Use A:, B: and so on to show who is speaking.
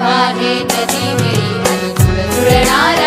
A: भारे नदी वेळी झुळणारा